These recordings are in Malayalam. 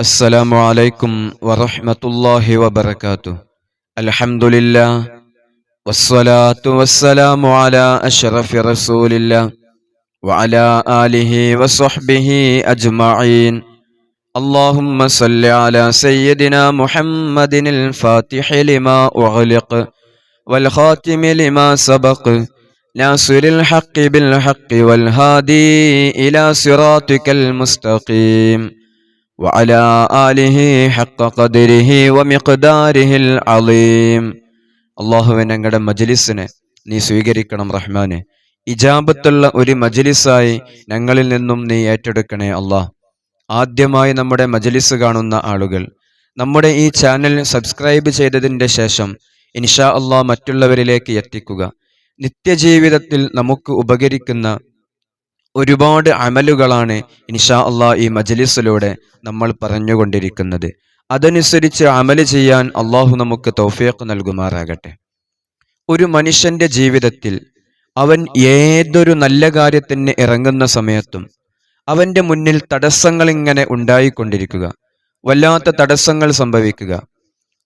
السلام عليكم ورحمة الله وبركاته. الحمد لله والصلاة والسلام على أشرف رسول الله وعلى آله وصحبه أجمعين. اللهم صل على سيدنا محمد الفاتح لما أغلق والخاتم لما سبق ناصر الحق بالحق والهادي إلى صراطك المستقيم. وعلى آله حق قدره ومقداره العظيم അള്ളാഹുവെ ഞങ്ങളുടെ മജലിസിനെ നീ സ്വീകരിക്കണം റഹ്മാനെ ഇജാബത്തുള്ള ഒരു മജലിസായി ഞങ്ങളിൽ നിന്നും നീ ഏറ്റെടുക്കണേ അള്ളാഹ് ആദ്യമായി നമ്മുടെ മജലിസ് കാണുന്ന ആളുകൾ നമ്മുടെ ഈ ചാനൽ സബ്സ്ക്രൈബ് ചെയ്തതിൻ്റെ ശേഷം ഇൻഷാ അള്ളാഹ് മറ്റുള്ളവരിലേക്ക് എത്തിക്കുക നിത്യജീവിതത്തിൽ നമുക്ക് ഉപകരിക്കുന്ന ഒരുപാട് അമലുകളാണ് ഇൻഷാ അള്ളാഹ് ഈ മജലിസിലൂടെ നമ്മൾ പറഞ്ഞുകൊണ്ടിരിക്കുന്നത്. അതനുസരിച്ച് അമൽ ചെയ്യാൻ അള്ളാഹു നമുക്ക് തൗഫീഖ് നൽകുമാറാകട്ടെ. ഒരു മനുഷ്യന്റെ ജീവിതത്തിൽ അവൻ ഏതൊരു നല്ല കാര്യത്തിന് ഇറങ്ങുന്ന സമയത്തും അവന്റെ മുന്നിൽ തടസ്സങ്ങൾ ഇങ്ങനെ ഉണ്ടായിക്കൊണ്ടിരിക്കുക. വല്ലാത്ത തടസ്സങ്ങൾ സംഭവിക്കുക.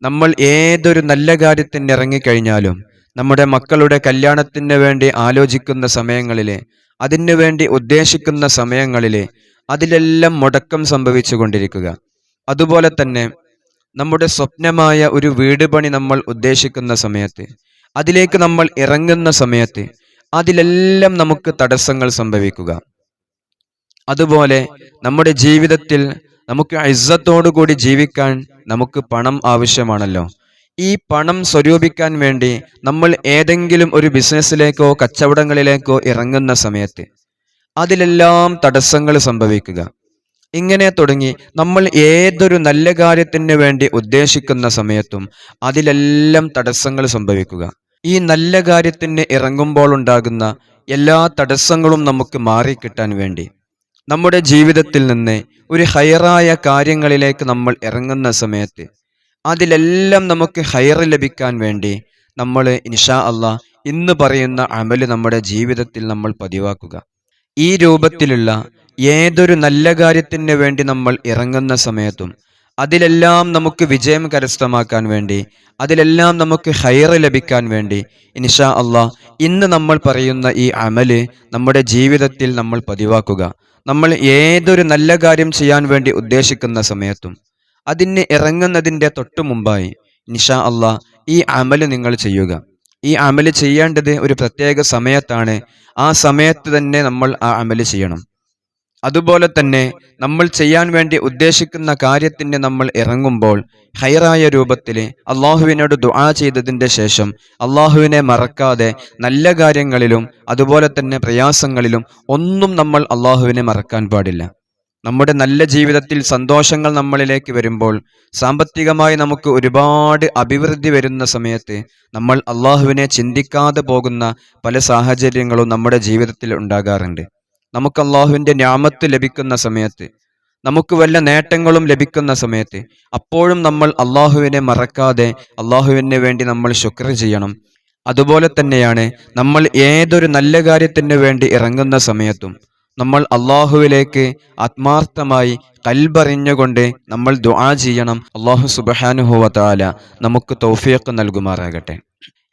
നമ്മൾ ഏതൊരു നല്ല കാര്യത്തിന് ഇറങ്ങിക്കഴിഞ്ഞാലും നമ്മുടെ മക്കളുടെ കല്യാണത്തിന് വേണ്ടി ആലോചിക്കുന്ന സമയങ്ങളിലെ അതിനു വേണ്ടി ഉദ്ദേശിക്കുന്ന സമയങ്ങളിലെ അതിലെല്ലാം മുടക്കം സംഭവിച്ചു കൊണ്ടിരിക്കുക. അതുപോലെ തന്നെ നമ്മുടെ സ്വപ്നമായ ഒരു വീട് പണി നമ്മൾ ഉദ്ദേശിക്കുന്ന സമയത്ത് അതിലേക്ക് നമ്മൾ ഇറങ്ങുന്ന സമയത്ത് അതിലെല്ലാം നമുക്ക് തടസ്സങ്ങൾ സംഭവിക്കുക. അതുപോലെ നമ്മുടെ ജീവിതത്തിൽ നമുക്ക് ഇസ്സത്തോടുകൂടി ജീവിക്കാൻ നമുക്ക് പണം ആവശ്യമാണല്ലോ. ഈ പണം സ്വരൂപിക്കാൻ വേണ്ടി നമ്മൾ ഏതെങ്കിലും ഒരു ബിസിനസ്സിലേക്കോ കച്ചവടങ്ങളിലേക്കോ ഇറങ്ങുന്ന സമയത്ത് അതിലെല്ലാം തടസ്സങ്ങൾ സംഭവിക്കുക. ഇങ്ങനെ തുടങ്ങി നമ്മൾ ഏതൊരു നല്ല കാര്യത്തിന് വേണ്ടി ഉദ്ദേശിക്കുന്ന സമയത്തും അതിലെല്ലാം തടസ്സങ്ങൾ സംഭവിക്കുക. ഈ നല്ല കാര്യത്തിന് ഇറങ്ങുമ്പോൾ ഉണ്ടാകുന്ന എല്ലാ തടസ്സങ്ങളും നമുക്ക് മാറിക്കിട്ടാൻ വേണ്ടി നമ്മുടെ ജീവിതത്തിൽ നിന്ന് ഒരു ഹയറായ കാര്യങ്ങളിലേക്ക് നമ്മൾ ഇറങ്ങുന്ന സമയത്ത് അതിലെല്ലാം നമുക്ക് ഹയർ ലഭിക്കാൻ വേണ്ടി നമ്മൾ ഇൻഷാ അള്ളാഹ് ഇന്ന് പറയുന്ന അമൽ നമ്മുടെ ജീവിതത്തിൽ നമ്മൾ പതിവാക്കുക. ഈ രൂപത്തിലുള്ള ഏതൊരു നല്ല കാര്യത്തിന് വേണ്ടി നമ്മൾ ഇറങ്ങുന്ന സമയത്തും അതിലെല്ലാം നമുക്ക് വിജയം കരസ്ഥമാക്കാൻ വേണ്ടി അതിലെല്ലാം നമുക്ക് ഹൈർ ലഭിക്കാൻ വേണ്ടി ഇൻഷാ അള്ളാഹ് ഇന്ന് നമ്മൾ പറയുന്ന ഈ അമൽ നമ്മുടെ ജീവിതത്തിൽ നമ്മൾ പതിവാക്കുക. നമ്മൾ ഏതൊരു നല്ല കാര്യം ചെയ്യാൻ വേണ്ടി ഉദ്ദേശിക്കുന്ന സമയത്തും അതിന് ഇറങ്ങുന്നതിന്റെ തൊട്ടു മുമ്പായി നിഷാ അള്ളാഹ് ഈ അമൽ നിങ്ങൾ ചെയ്യുക. ഈ അമൽ ചെയ്യേണ്ടത് ഒരു പ്രത്യേക സമയത്താണ്. ആ സമയത്ത് തന്നെ നമ്മൾ ആ അമൽ ചെയ്യണം. അതുപോലെ തന്നെ നമ്മൾ ചെയ്യാൻ വേണ്ടി ഉദ്ദേശിക്കുന്ന കാര്യത്തിന് നമ്മൾ ഇറങ്ങുമ്പോൾ ഹൈറായ രൂപത്തിൽ അള്ളാഹുവിനോട് ദുആ ചെയ്തതിന്റെ ശേഷം അള്ളാഹുവിനെ മറക്കാതെ നല്ല കാര്യങ്ങളിലും അതുപോലെ തന്നെ പ്രയാസങ്ങളിലും ഒന്നും നമ്മൾ അള്ളാഹുവിനെ മറക്കാൻ പാടില്ല. നമ്മുടെ നല്ല ജീവിതത്തിൽ സന്തോഷങ്ങൾ നമ്മളിലേക്ക് വരുമ്പോൾ സാമ്പത്തികമായി നമുക്ക് ഒരുപാട് അഭിവൃദ്ധി വരുന്ന സമയത്ത് നമ്മൾ അള്ളാഹുവിനെ ചിന്തിക്കാതെ പോകുന്ന പല സാഹചര്യങ്ങളും നമ്മുടെ ജീവിതത്തിൽ ഉണ്ടാകാറുണ്ട്. നമുക്ക് അള്ളാഹുവിന്റെ ഞാമത്ത് ലഭിക്കുന്ന സമയത്ത് നമുക്ക് വല്ല നേട്ടങ്ങളും ലഭിക്കുന്ന സമയത്ത് അപ്പോഴും നമ്മൾ അള്ളാഹുവിനെ മറക്കാതെ അള്ളാഹുവിന് വേണ്ടി നമ്മൾ ശുക്ർ ചെയ്യണം. അതുപോലെ തന്നെയാണ് നമ്മൾ ഏതൊരു നല്ല കാര്യത്തിന് വേണ്ടി ഇറങ്ങുന്ന സമയത്തും നമ്മൾ അള്ളാഹുവിലേക്ക് ആത്മാർത്ഥമായി കൽബറിഞ്ഞുകൊണ്ട് നമ്മൾ ദുആ ചെയ്യണം. അള്ളാഹു സുബഹാനുഹുവല നമുക്ക് തൗഫീഖ് നൽകുമാറാകട്ടെ.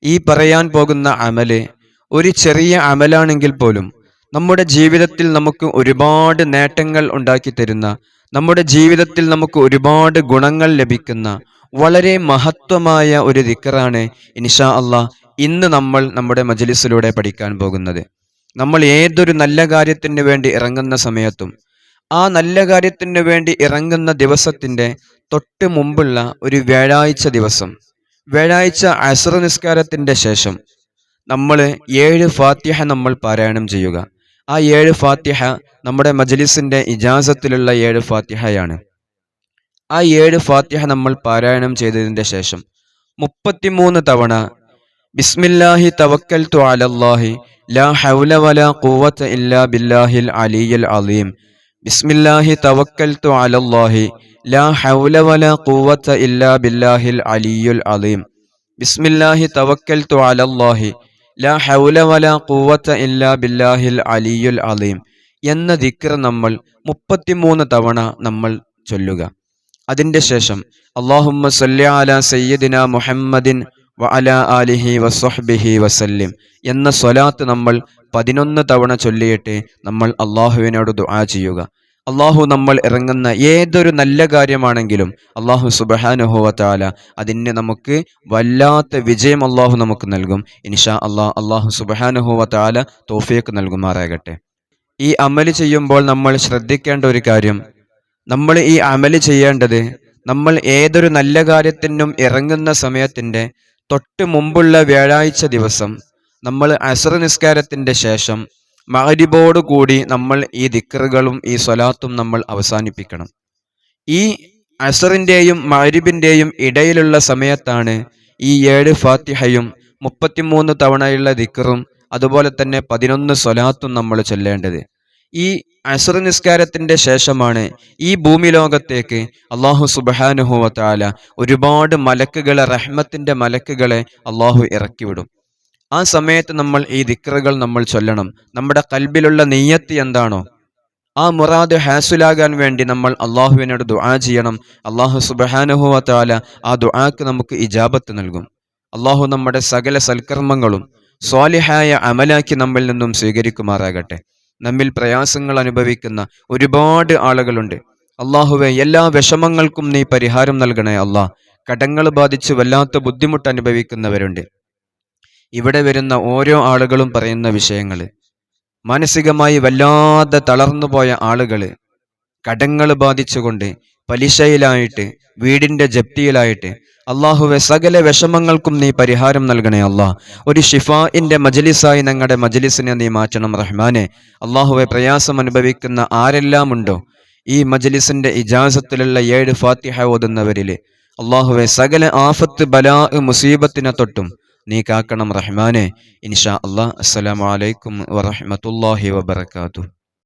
ഈ പറയാൻ പോകുന്ന അമൽ ഒരു ചെറിയ അമലാണെങ്കിൽ പോലും നമ്മുടെ ജീവിതത്തിൽ നമുക്ക് ഒരുപാട് നേട്ടങ്ങൾ ഉണ്ടാക്കി തരുന്ന നമ്മുടെ ജീവിതത്തിൽ നമുക്ക് ഒരുപാട് ഗുണങ്ങൾ ലഭിക്കുന്ന വളരെ മഹത്വമായ ഒരു ദിക്കറാണ് ഇൻഷാ അള്ളാഹ് ഇന്ന് നമ്മൾ നമ്മുടെ മജലിസിലൂടെ പഠിക്കാൻ പോകുന്നത്. നമ്മൾ ഏതൊരു നല്ല കാര്യത്തിന് വേണ്ടി ഇറങ്ങുന്ന സമയത്തും ആ നല്ല കാര്യത്തിന് വേണ്ടി ഇറങ്ങുന്ന ദിവസത്തിന്റെ തൊട്ട് മുമ്പുള്ള ഒരു വ്യാഴാഴ്ച ദിവസം വ്യാഴാഴ്ച അസുറ നിസ്കാരത്തിന്റെ ശേഷം നമ്മൾ ഏഴ് ഫാത്തിഹ നമ്മൾ പാരായണം ചെയ്യുക. ആ ഏഴ് ഫാത്തിഹ നമ്മുടെ മജലിസിന്റെ ഇജാസത്തിലുള്ള ഏഴ് ഫാത്തിഹയാണ്. ആ ഏഴ് ഫാത്തിഹ നമ്മൾ പാരായണം ചെയ്തതിന്റെ ശേഷം മുപ്പത്തിമൂന്ന് തവണ ബിസ്മില്ലാഹി തവക്കൽ തു അലല്ലാഹി ലാ ഹൗല ഇല്ലാ ബില്ലാഹിൽ അലീം. ബിസ്മില്ലാഹി അലല്ലാഹി. ലാ ഹൗല ഇല്ലാ ബില്ലാഹിൽ അലീം. ബിസ്മില്ലാഹി അലല്ലാഹി. ലാ ഹൗല ഇല്ലാ ബില്ലാഹിൽ അലീം. എന്ന ദിക്ർ നമ്മൾ മുപ്പത്തിമൂന്ന് തവണ നമ്മൾ ചൊല്ലുക. അതിന്റെ ശേഷം അള്ളാഹുമ്മ സല്ലി സയ്യദിന മുഹമ്മദിൻ വ അല ആലിഹി വസ്വഹ്ബിഹി വസല്ലിം എന്ന സ്വലാത്ത് നമ്മൾ പതിനൊന്ന് തവണ ചൊല്ലിയിട്ട് നമ്മൾ അള്ളാഹുവിനോട് ദുആ ചെയ്യുക. അള്ളാഹു നമ്മൾ ഇറങ്ങുന്ന ഏതൊരു നല്ല കാര്യമാണെങ്കിലും അള്ളാഹു സുബഹാനുഹുവത്താല അതിന് നമുക്ക് വല്ലാത്ത വിജയം അള്ളാഹു നമുക്ക് നൽകും. ഇൻഷാ അള്ളാഹ് അള്ളാഹു സുബഹാനുഹുവത്താല തോഫിയക്ക് നൽകുമാറാകട്ടെ. ഈ അമൽ ചെയ്യുമ്പോൾ നമ്മൾ ശ്രദ്ധിക്കേണ്ട ഒരു കാര്യം നമ്മൾ ഈ അമൽ ചെയ്യേണ്ടത് നമ്മൾ ഏതൊരു നല്ല കാര്യത്തിനും ഇറങ്ങുന്ന സമയത്തിന്റെ തൊട്ട് മുമ്പുള്ള വ്യാഴാഴ്ച ദിവസം നമ്മൾ അസർ നിസ്കാരത്തിന്റെ ശേഷം കൂടി നമ്മൾ ഈ ദിക്കറുകളും ഈ സ്വലാത്തും നമ്മൾ അവസാനിപ്പിക്കണം. ഈ അസറിന്റെയും മഹരിബിന്റെയും ഇടയിലുള്ള സമയത്താണ് ഈ ഏഴ് ഫാത്തിഹയും മുപ്പത്തിമൂന്ന് തവണയുള്ള ദിക്കറും അതുപോലെ തന്നെ പതിനൊന്ന് സ്വലാത്തും നമ്മൾ ചൊല്ലേണ്ടത്. ഈ അസുർ നിസ്കാരത്തിന്റെ ശേഷമാണ് ഈ ഭൂമി ലോകത്തേക്ക് അള്ളാഹു സുബാനുഹുവത്താല ഒരുപാട് മലക്കുകളെ റഹ്മത്തിന്റെ മലക്കുകളെ അള്ളാഹു ഇറക്കിവിടും. ആ സമയത്ത് നമ്മൾ ഈ ദിക്റുകൾ നമ്മൾ ചൊല്ലണം. നമ്മുടെ കൽബിലുള്ള നെയ്യത്ത് എന്താണോ? ആ മുറാദ് ഹാസുലാകാൻ വേണ്ടി നമ്മൾ അള്ളാഹുവിനോട് ദുആ ചെയ്യണം. അള്ളാഹു സുബഹാനുഹുവത്താല ആ ദുആക്ക് നമുക്ക് ഇജാബത്ത് നൽകും. അള്ളാഹു നമ്മുടെ സകല സൽക്കർമ്മങ്ങളും സ്വാലിഹായ അമലാക്കി നമ്മിൽ നിന്നും സ്വീകരിക്കുമാറാകട്ടെ. നമ്മിൽ പ്രയാസങ്ങൾ അനുഭവിക്കുന്ന ഒരുപാട് ആളുകളുണ്ട്. അള്ളാഹുവെ എല്ലാ വിഷമങ്ങൾക്കും നീ പരിഹാരം നൽകണേ അള്ളാഹ് കടങ്ങൾ ബാധിച്ച് വല്ലാത്ത ബുദ്ധിമുട്ട് അനുഭവിക്കുന്നവരുണ്ട്. ഇവിടെ വരുന്ന ഓരോ ആളുകളും പറയുന്ന വിഷയങ്ങൾ മാനസികമായി വല്ലാതെ തളർന്നുപോയ ആളുകൾ കടങ്ങൾ ബാധിച്ചുകൊണ്ട് പലിശയിലായിട്ട് വീടിന്റെ ജപ്തിയിലായിട്ട് അള്ളാഹുവെ സകല വിഷമങ്ങൾക്കും നീ പരിഹാരം നൽകണേ അള്ളാഹ് ഒരു ഷിഫാഇന്റെ മജലിസായി ഞങ്ങളുടെ മജലിസിനെ നീ മാറ്റണം റഹ്മാനെ. അള്ളാഹുവെ പ്രയാസം അനുഭവിക്കുന്ന ആരെല്ലാം ഉണ്ടോ ഈ മജലിസിന്റെ ഇജാസത്തിലുള്ള ഏഴ് ഫാത്തിഹ ഓതുന്നവരിൽ. അള്ളാഹുവെ സകല ആഫത്ത് ബലാ മുസീബത്തിനെ തൊട്ടും നീ കാക്കണം റഹ്മാനെ. ഇൻഷാ അള്ളാഹ് അസ്സലാമലൈക്കും വറഹമത്തല്ലാഹി വബർക്കാത്തു